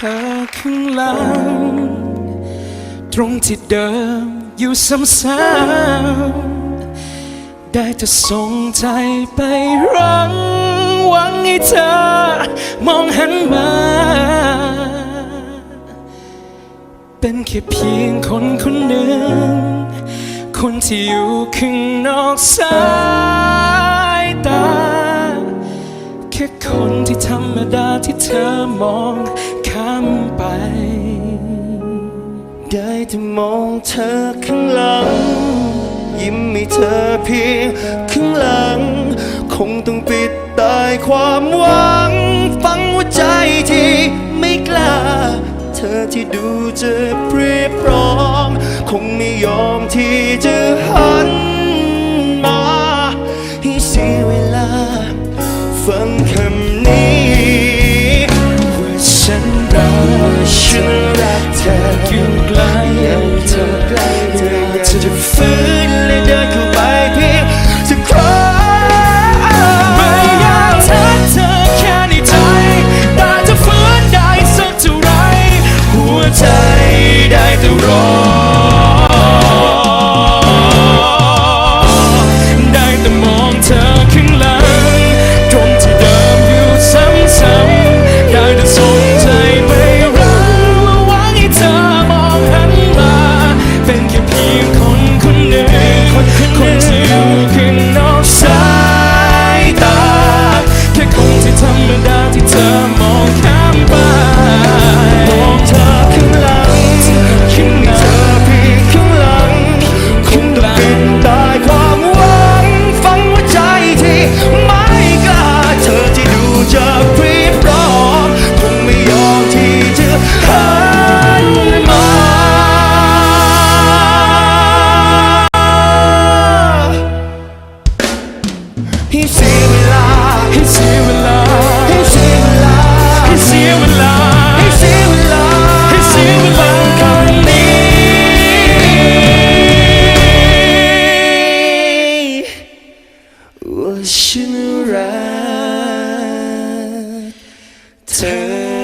ธอข้างหลัง ตรงที่เดิมอยู่ซ้ำๆได้แต่ส่งใจไปรังหวังให้เธอ มองหันมา เป็นแค่เพียงคนคนหนึ่ง คนที่อยู่ข้างนอกสายตา แค่คนที่ธรรมดาที่เธอมอง ได้แต่มองเธอข้างหลัง ยิ้มให้เธอเพียงข้างหลัง คงต้องปิดตายความหวัง ฟังหัวใจที่ไม่กล้า เธอที่ดูจะเปรียบพร้อม คงไม่ยอมที่จะหันมาให้เสียเวลา ฟังค ให้เสียเวลาให้เสียเวลาให้เสียเวลาใ